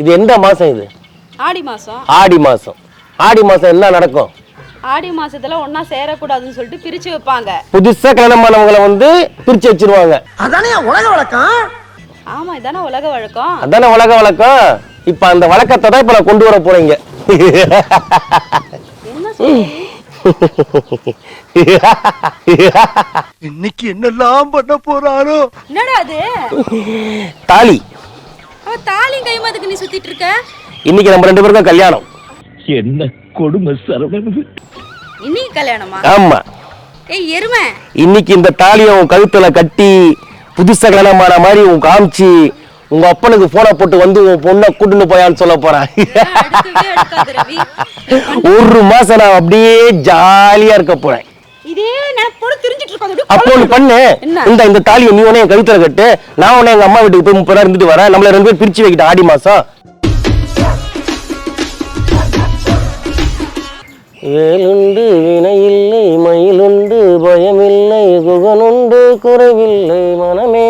இது எந்த மாசம் இது? ஆடி மாசம். ஆடி மாசம். ஆடி மாசம் என்ன நடக்கும்? ஆடி மாசத்துல ஒண்ணா சேரக்கூடாதுன்னு சொல்லிட்டு பிரிச்சு வைப்பாங்க. புதுசா கல்யாணம் பண்ணவங்களை வந்து பிரிச்சு வச்சிருவாங்க. அதானே உலக வழக்கம்? ஆமா இதானே உலக வழக்கம். அதானே உலக வழக்கம்? இப்ப அந்த வழக்கத்தை தான் இப்ப நான் கொண்டு வர போறீங்க. என்ன சொல்றீங்க? இன்னைக்கு என்னெல்லாம் பண்ண போறாரோ என்னடா அது? தாலி. தாலியும் கைமாதுக்கு நீ சுத்திட்டு இருக்க? இன்னைக்கு நம்ம ரெண்டு பேருக்கும் கல்யாணம். என்ன கொடுமை சரவணன்? இன்னைக்கு கல்யாணமா? ஆமா. ஏய் எருமை. இன்னைக்கு இந்த தாலியை உன் கழுத்துல கட்டி புதுசா கல்யாணமான மாதிரி உன் காமிச்சு உங்க அப்பனுக்கு போனை போட்டு வந்து உன் பொண்ணை கூட்டுன்னு போயான்னு சொல்ல போறேன் ஒரு மாசம் நான் அப்படியே ஜாலியா இருக்க போறேன். இதே நினைப்போட தெரிஞ்சிட்டு இருக்காது அப்போ பண்ணு? இந்த இந்த தாலியை நீ உடனே என் கழுத்துல கட்டு. நான் எங்க அம்மா வீட்டுக்கு போய் முப்பது இருந்துட்டு வரேன். நம்மள ரெண்டு பேரும் பிரிச்சு வைக்கிட்ட ஆடி மாசம். ஏழுண்டு வினையில்லை மயிலுண்டு பயமில்லை குகனுண்டு குறைவில்லை மனமே.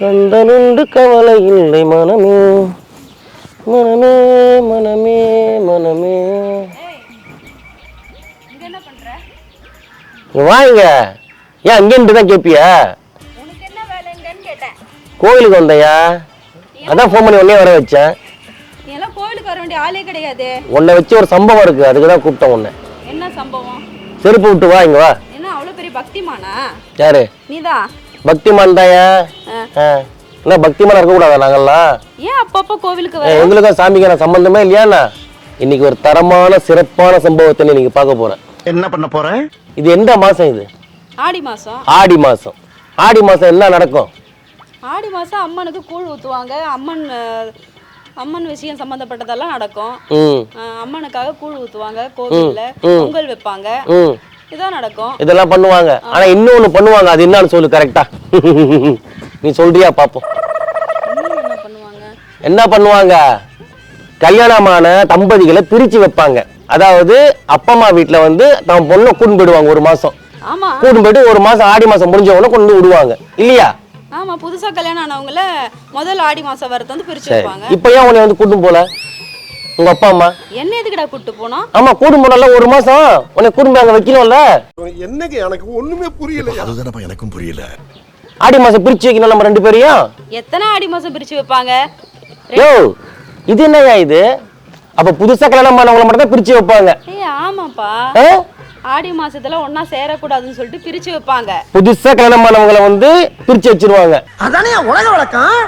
கந்தனுண்டு கவலை இல்லை மனமே. மனமே மனமே மனமே. என்ன பண்ற? இங்க வாங்க ஏன் அங்கேருந்து தான் கேட்பியா உனக்கு என்ன வேலைங்கன்னு கேட்டேன். கோவிலுக்கு வந்தையா? அதான் ஃபோன் பண்ணி உடனே வர வச்சேன். நீ எல்லாம் கோவிலுக்கு வர வேண்டிய ஆளே கிடையாது. உன்னை வச்சு ஒரு சம்பவம் இருக்கு. அதுக்கு தான் கூப்பிட்டேன் உன்னை. என்ன சம்பவம்? செருப்பு விட்டு வா இங்க வா. என்ன அவ்வளவு பெரிய பக்திமானா? யாரு? நீதான் பக்திமான் தாயா. என்ன பக்திமான் இருக்கக்கூடாதா நாங்கெல்லாம்? ஏன் அப்பப்போ கோவிலுக்கு வர? எங்களுக்கும் சாமிக்கு நான் சம்பந்தமே இல்லையாண்ணா? இன்னைக்கு ஒரு தரமான சிறப்பான சம்பவத்தை நீங்க பார்க்க போறேன் என்ன பண்ண போற? இது எந்த மாசம் இது? ஆடி மாசம். ஆடி மாசம். ஆடி மாசம் என்ன நடக்கும். ஆடி மாசம் அம்மனுக்கு கூழ் ஊத்துவாங்க. அம்மன் அம்மன் விஷயம் சம்பந்தப்பட்டதெல்லாம் நடக்கும். அம்மனுக்காக கூழ் ஊத்துவாங்க கோவில்ல பொங்கல் வைப்பாங்க. இதான் நடக்கும். இதெல்லாம் பண்ணுவாங்க. ஆனா இன்னொன்னு பண்ணுவாங்க. அது என்னன்னு சொல்லு கரெக்டா நீ சொல்றியா பாப்போம். இன்னும் என்ன பண்ணுவாங்க? என்ன பண்ணுவாங்க? கல்யாணமான தம்பதிகளை பிரிச்சு வைப்பாங்க. அதாவது அப்பா அம்மா வீட்டுல வந்து தன் பொண்ணை கூட்டு போயிடுவாங்க ஒரு மாசம். ஆமா. கூட்டு போயிட்டு ஒரு மாசம் ஆடி மாசம் முடிஞ்ச உடனே கொண்டு விடுவாங்க. இல்லையா? ஆமா புதுசா கல்யாணம் ஆனவங்கள முதல் ஆடி மாசம் வரது வந்து பிரிச்சு வைப்பாங்க. இப்ப ஏன் உன்னை வந்து கூட்டும் போல? உங்க அப்பா அம்மா? என்ன எதுக்குடா கூட்டு போனோம் ஆமா கூட்டும் போனல ஒரு மாசம். உன்னை கூட்டும் போய் அங்க வைக்கணும்ல? என்னங்க எனக்கு ஒண்ணுமே புரியல அதுதானப்பா எனக்கும் புரியல. ஆடி மாசம் பிரிச்சு வைக்கணும் நம்ம ரெண்டு பேரையும்? எத்தனை ஆடி மாசம் பிரிச்சு வைப்பாங்க? இது என்னய்யா இது? அப்ப புதுசா கல்யாணம் பண்ணவங்களை மட்டும் தான் பிரிச்சு வைப்பாங்க. ஏய் ஆமாப்பா? ஆடி மாசத்துல ஒண்ணா சேரக்கூடாதுன்னு சொல்லிட்டு பிரிச்சு வைப்பாங்க. புதுசா கல்யாணம் பண்ணவங்களை வந்து பிரிச்சு வச்சிருவாங்க. அதானே உலக வழக்கம்?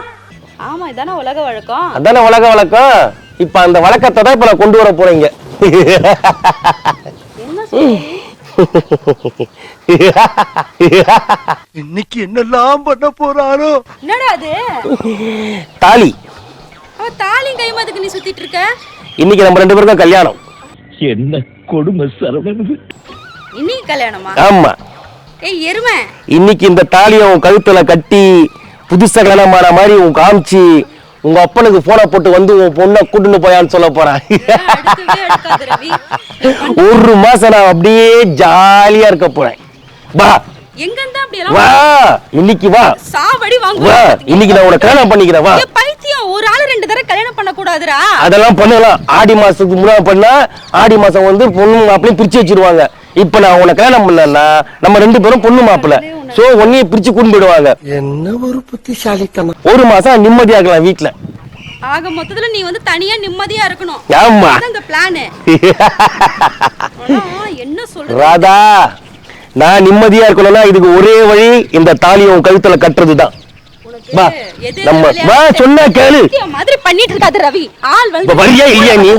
ஆமா இதானே உலக வழக்கம். அதானே உலக வழக்கம்? இப்ப அந்த வழக்கத்தை தான் இப்ப நான் கொண்டு வர போறீங்க இன்னைக்கு என்னெல்லாம் பண்ண போறாரோ? என்னடா அது தாலி. அவ தாலியும் கைமாதுக்கு நீ சுத்திட்டு இருக்க? இன்னைக்கு நம்ம ரெண்டு பேருக்கும் கல்யாணம். என்ன கொடுமை சரவணன்? இன்னைக்கு கல்யாணமா? ஆமா. ஏய் எருமை. இன்னைக்கு இந்த தாலியை உன் கழுத்துல கட்டி புதுசா கல்யாணமான மாதிரி உன் காமிச்சு உங்க அப்பனுக்கு போனை போட்டு வந்து உன் பொண்ணை கூட்டுன்னு போயான்னு சொல்ல போறேன் ஒரு மாசம் நான் அப்படியே ஜாலியா இருக்க போறேன். வா. அப்படி எல்லாம் வா. இன்னைக்கு வா. சாவடி வாங்க வா. இன்னைக்கு நான் உனக்கு கல்யாணம் பண்ணிக்கிறேன். வா. பைத்தியம் ஒரு ரெண்டு தடவை கல்யாணம் பண்ண கூடாதுடா அதெல்லாம் பண்ணலாம். ஆடி மாசத்துக்கு முன்னாடி பண்ணா ஆடி மாசம் வந்து பொண்ணு மாப்பிளையும் பிரிச்சு வச்சிருவாங்க. இப்ப நான் உனக்கு கல்யாணம் பண்ணலன்னா நம்ம ரெண்டு பேரும் பொண்ணு மாப்பிள்ள. சோ ஒன்னையே பிரிச்சு கூண்டு போயிடுவாங்க. என்ன ஒரு புத்திசாலித்தனம். ஒரு மாசம் நிம்மதியா இருக்கலாம் வீட்டுல ஆக மொத்தத்துல நீ வந்து தனியா நிம்மதியா இருக்கணும். ஆமா. அதான் இந்த பிளானு என்ன சொல்ற ராதா நான் நிம்மதியா இருக்கணும்னா இதுக்கு ஒரே வழி இந்த தாலியை உன் கழுத்துல கட்டுறதுதான். வா. நம்ம வா? சொன்னா கேளு. மாதிரி பண்ணிட்டு இருக்காது ரவி. ஆள் வந்து வரியா இல்லையா நீ?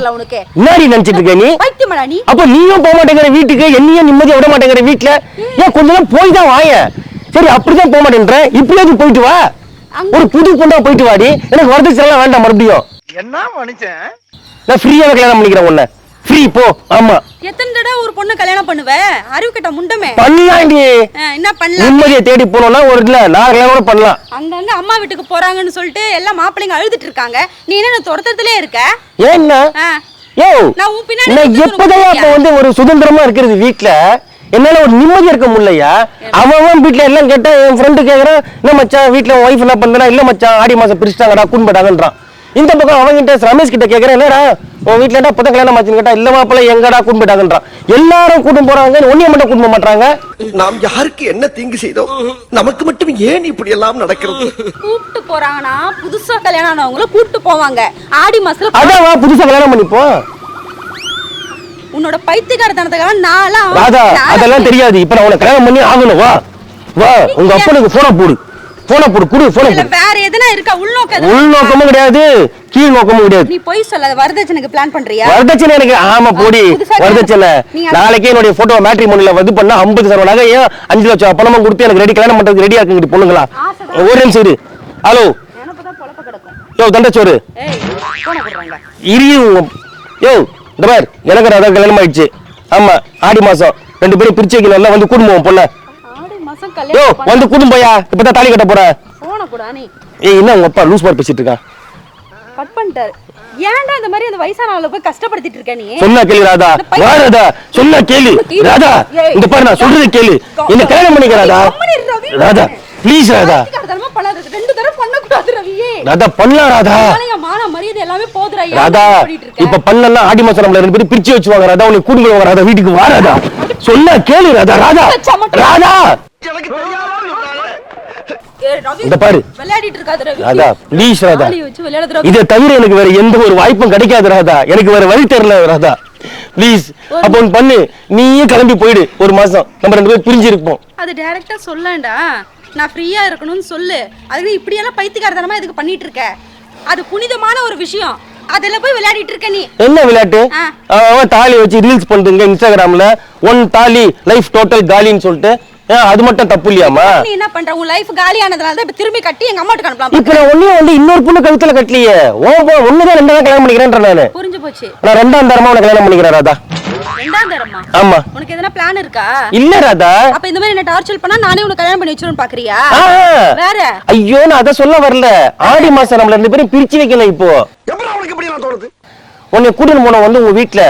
நினைச்சிட்டு இருக்க நீ? பைத்தியமாடா நீ. அப்ப நீயும் போக மாட்டேங்கிற வீட்டுக்கு என்னையும் நிம்மதியா விட மாட்டேங்கிற வீட்டுல? ஏன் கொஞ்ச நேரம் போய் தான் வாய சரி அப்படிதான் போக மாட்டேன்ற? இப்படியாவது போயிட்டு வா. ஒரு புது பொண்ணா போயிட்டு வாடி. எனக்கு வரதட்சணை வேண்டாம் மறுபடியும். என்ன மனுஷன்? நான் ஃப்ரீயாவே கல்யாணம் பண்ணிக்கிறேன் உன்னை. ஃப்ரீ போ. ஆமா. எத்தனை தடவை ஒரு பொண்ணு கல்யாணம் பண்ணுவ? அறிவு கட்ட முண்டமே. பண்ணலாண்டி ஆ, என்ன பண்ணலாம்? நிம்மதியை தேடி போனோம்னா ஒரு இல்ல கல்யாணம் கூட பண்ணலாம். அங்கங்க அம்மா வீட்டுக்கு போறாங்கன்னு சொல்லிட்டு எல்லாம் மாப்பிள்ளைங்க அழுதுட்டு இருக்காங்க. நீ என்ன துரத்தத்திலே இருக்க? ஏன்னா ஆ, யோ நான் உன் பின்னாடி எப்பதான்? அப்ப வந்து ஒரு சுதந்திரமா இருக்கிறது வீட்ல என்னால ஒரு நிம்மதியா இருக்க முடியலையா? அவன் அவன் வீட்ல எல்லாம் கேட்டா என் ஃப்ரெண்டு கேக்குறான் என்ன மச்சான் வீட்ல ஒய்ஃப் என்ன பண்றா? இல்ல மச்சான் ஆடி மாசம் பிரிச்சுட்டாங்கடா கூண்படாங்கன்றான் இந்த பக்கம் அவன்கிட்ட ரமேஷ் கிட்ட கேக்குறேன் என்னடா உன் வீட்டுல என்ன இப்பதான் கல்யாணம் ஆச்சுன்னு கேட்டா இல்ல மாப்பிள்ள எங்கடா கூட்டு போயிட்டாங்கன்றான் எல்லாரும் கூட்டு போறாங்க ஒன்னிய மட்டும் கூட்டு போக மாட்டாங்க நாம் யாருக்கு என்ன தீங்கு செய்தோம்? நமக்கு மட்டும் ஏன் இப்படி எல்லாம் நடக்கிறது? கூப்பிட்டு போறாங்கன்னா புதுசா கல்யாணம் ஆனவங்கள கூப்பிட்டு போவாங்க. ஆடி மாசத்துல அதான் வா புதுசா கல்யாணம் பண்ணிப்போம் உன்னோட பைத்தியக்காரத்தனத்துக்காக நான்லாம் ராதா அதெல்லாம் தெரியாது. இப்ப நான் உனக்கு கல்யாணம் பண்ணி ஆகணும். வா வா உங்க அப்பனுக்கு போன போடு. போன போடு குடு போன போடு வேற எதுனா இருக்கா? உள்நோக்கம் எதுனா உள் நோக்கமும் கிடையாது கீழ் நோக்கமும் கிடையாது. நீ பொய் சொல்லாத. வரதட்சணைக்கு பிளான் பண்றியா? வரதட்சணை எனக்கு ஆமா போடி. வரதட்சணை. நாளைக்கே என்னுடைய போட்டோ மேட்ரி மொழியில வந்து பண்ணா ஐம்பது சரவ நகையும் அஞ்சு லட்சம் பணமும் கொடுத்து எனக்கு ரெடி கல்யாணம் பண்றதுக்கு ரெடியா இருக்குங்க பொண்ணுங்களா? ஒரு நிமிஷம் இரு. ஹலோ யோ தண்டச்சோறு. இரு யோ இந்த பார் எனக்கு அதான் கல்யாணம் ஆயிடுச்சு. ஆமா ஆடி மாசம். ரெண்டு பேரும் பிரிச்சு வைக்கணும்ல வந்து குடும்பம் பொண்ண? யோ கல்யாணம் வந்து குடும்பம் இப்பதான் தாலி கட்ட போற. போன கூட நீ ஏய் என்ன உங்க அப்பா லூஸ் மாதிரி பேசிட்டு இருக்கான் கட் பண்ணிட்டாரு. ஏன்டா இந்த மாதிரி அந்த வயசான ஆளை போய் கஷ்டப்படுத்திட்டு இருக்க நீ? சொன்னா கேளு ராதா. வா ராதா. சொன்னா கேளு. ராதா. இந்த பாரு நான் சொல்றது கேளு. என்ன கல்யாணம் பண்ணிக்க ராதா. ராதா. ப்ளீஸ் ராதா பைத்தியக்காரத்தனமா பண்ணாத. ரெண்டு தடவை பண்ணக்கூடாது ரவியே ராதா பண்ணலாம் ராதா. மான மரியாதை எல்லாமே போதுடா ராதா? இப்ப பண்ணலாம் ஆடி மாசம் நம்மள ரெண்டு பேரும் பிரிச்சு வச்சுவாங்க ராதா. உனக்கு போய் ராதா. வீட்டுக்கு வா ராதா. சொன்னா கேளு ராதா. ராதா. ராதா. இந்த பாரு. ராதா ப்ளீஸ் ராதா. இதை தவிர எனக்கு வேற எந்த ஒரு வாய்ப்பும் கிடைக்காது ராதா. எனக்கு வேற வழி தெரியல ராதா. ப்ளீஸ் அப்போ பண்ணு. நீயே கிளம்பி போயிடு ஒரு மாசம். நம்ம ரெண்டு பேரும் பிரிஞ்சு இருப்போம் அது டைரக்டா சொல்லண்டா. நான் ஃப்ரீயா இருக்கணும்னு சொல்லு. அதுக்கு இப்படி எல்லாம் பைத்தியக்காரத்தனமா இதுக்கு பண்ணிட்டு இருக்க அது புனிதமான ஒரு விஷயம். அதுல போய் விளையாடிட்டு இருக்க நீ. என்ன விளையாட்டு. அவன் தாலி வச்சு ரீல்ஸ் பண்றீங்க இன்ஸ்டாகிராம்ல. ஒன் தாலி லைஃப் டோட்டல் காலின்னு சொல்லிட்டு. அது மட்டும் தப்பு இல்லையாமா நீ என்ன பண்ற? உன் லைஃப் காலி ஆனதுனால தான் இப்ப திரும்பி கட்டி எங்க அம்மாட்டுக்கு அனுப்பலாம் இப்ப நான் ஒன்னே வந்து இன்னொரு பொண்ணு கழுத்துல கட்டலையே. ஓ போ ஒண்ணுதான் ரெண்டாவது கல்யாணம் பண்ணிக்கிறேன்ற நானு. புரிஞ்சு போச்சு. நான் ரெண்டாம் தரமா உனக்கு கல்யாணம் பண்ணிக்கிறேன் ராதா ரெண்டாம் தரமா ஆமா. உனக்கு எதனா பிளான் இருக்கா? இல்ல ராதா. அப்ப இந்த மாதிரி என்ன டார்ச்சர் பண்ணா நானே உனக்கு கல்யாணம் பண்ணி வச்சிருன்னு பாக்குறியா. வேற? ஐயோ நான் அதை சொல்ல வரல. ஆடி மாசம் நம்மள ரெண்டு பேரும் பிரிச்சு வைக்கணும் இப்போ. அவனுக்கு இப்படி எல்லாம் தோணுது? உன்னை கூட்டிட்டு போன வந்து உங்க வீட்டுல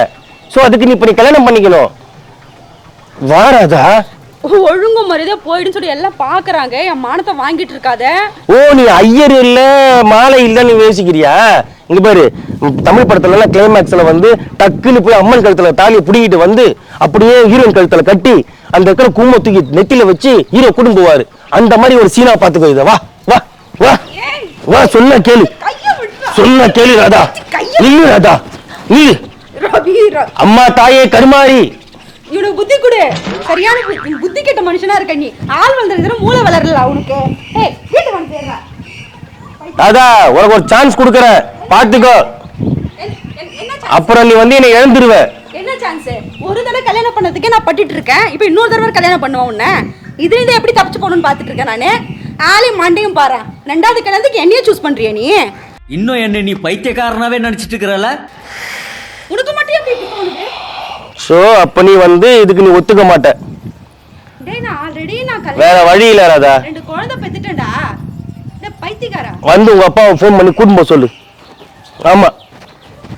சோ அதுக்கு நீ இப்ப நீ கல்யாணம் பண்ணிக்கணும். வா ராதா. ஒழுங்கு மரியாதை போயிடுன்னு சொல்லி எல்லாம் பாக்குறாங்க. என் மானத்தை வாங்கிட்டு இருக்காத. ஓ நீ ஐயர் இல்ல மாலை இல்லன்னு யோசிக்கிறியா? இங்க பாரு. தமிழ் படத்துல எல்லாம் கிளைமேக்ஸ்ல வந்து டக்குன்னு போய் அம்மன் கழுத்துல தாலியை புடிங்கிட்டு வந்து அப்படியே ஹீரோயின் கழுத்துல கட்டி அந்த இருக்கிற கும்ப தூக்கி நெத்தில வச்சு ஹீரோ கூட்டிட்டு போவாரு. அந்த மாதிரி ஒரு சீனா பாத்துக்கோ இத. வா வா வா. வா சொன்ன கேளு. சொன்ன கேளு ராதா. நில்லு ராதா. நில்லு. அம்மா தாயே கருமாரி. இவனுக்கு புத்தி கொடு. சரியான புத்தி கெட்ட மனுஷனா இருக்க நீ. ஆள் வளர்ந்துருக்கிற மூளை வளரல உனக்கு ஏய் வந்து ராதா உனக்கு ஒரு சான்ஸ் கொடுக்கறேன். chance? அப்புறம் நீ வந்து என்னை இழந்துருவ என்ன சான்ஸ் ஒரு தடவை கல்யாணம் பண்ணதுக்கே நான் பட்டுட்டு இருக்கேன். இப்போ இன்னொரு தடவை கல்யாணம் பண்ணுவேன் உன்ன. இதுல இருந்து எப்படி தப்பிச்சு போகணும்னு பார்த்துட்டு இருக்கேன் நானு. ஆளையும் மண்டையும் பாரு. ரெண்டாவது கல்யாணத்துக்கு என்னையே சூஸ் பண்றியா நீ? இன்னும் என்ன நீ பைத்தியக்காரனாவே நினைச்சிட்டு இருக்கிறல? உனக்கு மட்டும் எப்படி தோணுது? சோ அப்ப நீ வந்து இதுக்கு நீ ஒத்துக்க மாட்ட. டேய் நான் ஆல்ரெடி நான் வேற கல்யாணம் வழி இல்ல ராதா. ரெண்டு குழந்தை பெத்துட்டேன்டா. இந்த பைத்தியக்காரா வந்து உங்க அப்பாவை ஃபோன் பண்ணி கூட்டிட்டு போக சொல்லு. ஆமா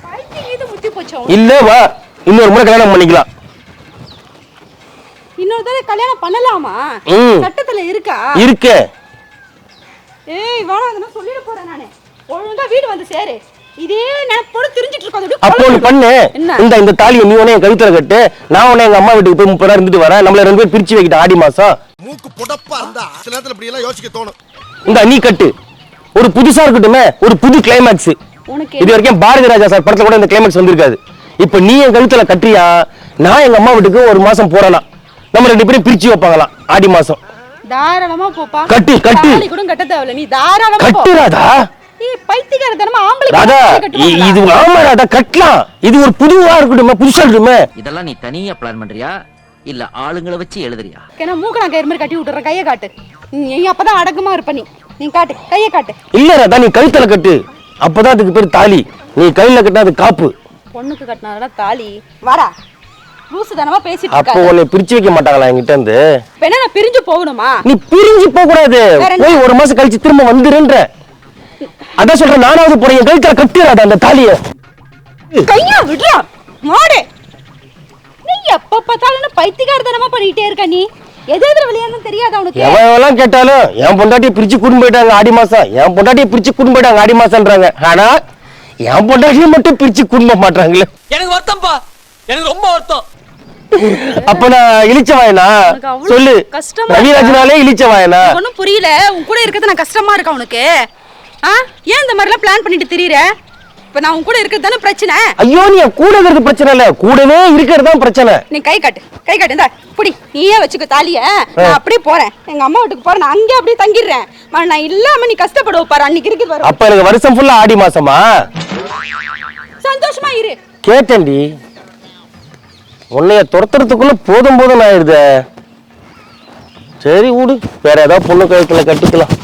பைத்தியம் இது முத்தி போச்சு இல்ல வா. இன்னொரு முறை கல்யாணம் பண்ணிக்கலாம். இன்னொரு தடவை கல்யாணம் பண்ணலாமா. சட்டத்துல இருக்கா? இருக்க. ஏய் அதெல்லாம் சொல்லிட போறேன் நானு. ஒழுங்கா வீடு வந்து சேரு. இதே நினைப்போட தெரிஞ்சிட்டு இருக்கோம். அப்போ ஒண்ணு பண்ணு? இந்த இந்த தாலியை நீ என் கழுத்துல கட்டு. நான் உடனே எங்க அம்மா வீட்டுக்கு போய் முப்பது இருந்துட்டு வரேன். நம்மள ரெண்டு பேரும் பிரிச்சு வைக்கிட்ட ஆடி மாசம். மூக்கு புடப்பா இருந்தா சில நேரத்துல இப்படி எல்லாம் யோசிக்க தோணும். இந்த நீ கட்டு. ஒரு புதுசா இருக்கட்டுமே ஒரு புது கிளைமேக்ஸ் இது வரைக்கும் பாரதி ராஜா சார் படத்துல கூட இந்த கிளைமேக்ஸ் வந்திருக்காது. இப்ப நீ என் கழுத்துல கட்டுறியா? நான் எங்க அம்மா வீட்டுக்கு ஒரு மாசம் போறலாம் நம்ம ரெண்டு பேரும் பிரிச்சு வைப்பாங்களாம் ஆடி மாசம். தாராளமா போப்பா. கட்டு, கட்டு. கூட கட்ட தேவையில்ல. நீ தாராளமா போ. கட்டு ராதா ஏய் பைத்தியக்காரத்தனமா ஆம்பளை ராதா இ- இது ஆமா ராதா கட்டலாம். இது ஒரு புதுவா இருக்கட்டுமே புதுசா இருக்கட்டுமே? இதெல்லாம் நீ தனியா பிளான் பண்றியா? இல்ல ஆளுங்களை வச்சு எழுதுறியா? ஏன்னா மூக்க நான் கயிறு மாதிரி கட்டி விட்டுறேன் கையை காட்டு. நீ அப்பதான் அடக்கமா இருப்ப நீ. நீ காட்டு. கையை காட்டு. இல்ல ராதா நீ கழுத்துல கட்டு. அப்பதான் அதுக்கு பேர் தாலி. நீ கையில கட்டினா அது காப்பு. பொண்ணுக்கு கட்டினாரா தாலி? வாடா. லூசு தானமா பேசிட்டு அப்போ இருக்காங்க உன்னை பிரிச்சு வைக்க மாட்டாங்களா என்கிட்ட இருந்து? இப்ப என்ன நான் பிரிஞ்சு போகணுமா? நீ பிரிஞ்சு போக கூடாது? போய் ஒரு மாசம் கழிச்சு திரும்ப வந்துருன்ற அதான் சொல்றேன் நானாவது போறேன். என் கழுத்துல கட்டிடாத அந்த தாலிய. கையா விடுறா. மாடு. நீ எப்ப பார்த்தாலும் பைத்தியக்காரத்தனமா பண்ணிட்டே இருக்க நீ? எது எதுல விளையாடணும் தெரியாதா உனக்கு எவன் எவெல்லாம் கேட்டாலும் என் பொண்டாட்டியை பிரிச்சு கூட்டிட்டு போயிட்டாங்க ஆடி மாசம். என் பொண்டாட்டியை பிரிச்சு கூட்டிட்டு போயிட்டாங்க ஆடி மாசம்ன்றாங்க. ஆனா என் பொண்டாட்டியை மட்டும் பிரிச்சு குடும்ப மாட்டாங்களே எனக்கு வருத்தம்ப்பா எனக்கு ரொம்ப வருத்தம். அப்ப நான் இழிச்ச வாயனா? சொல்லு. கஷ்டமா? ரவிராஜனாலே இழிச்ச வாயனா? ஒன்றும் புரியல. உன் கூட இருக்கிறது நான் கஷ்டமா இருக்கா உனக்கு? ஆ? ஏன் இந்த மாதிரிலாம் பிளான் பண்ணிட்டு திரியற? இப்ப நான் உன் கூட இருக்கிறது தானே பிரச்சனை? ஐயோ நீ கூட இருக்கிறது பிரச்சனை இல்ல. கூடவே இருக்கிறது தான் பிரச்சனை. நீ கை காட்டு. கை காட்டு. இந்தா புடி. நீயே வச்சுக்க தாலிய. நான் அப்படியே போறேன். எங்க அம்மா வீட்டுக்கு போறேன். நான் அங்கே அப்படியே தங்கிடுறேன். நான் இல்லாம நீ கஷ்டப்படுவ பாரு. அன்னைக்கு இருக்குது பாரு. அப்ப எனக்கு வருஷம் ஃபுல்லா ஆடி மாசமா? சந்தோஷமா இரு கேட்டேன்டி. உன்னைய துரத்துறதுக்குள்ள போதும் போதும் ஆயிடுதே. சரி விடு. வேற ஏதாவது பொண்ணு கழுத்துல கட்டிக்கலாம்.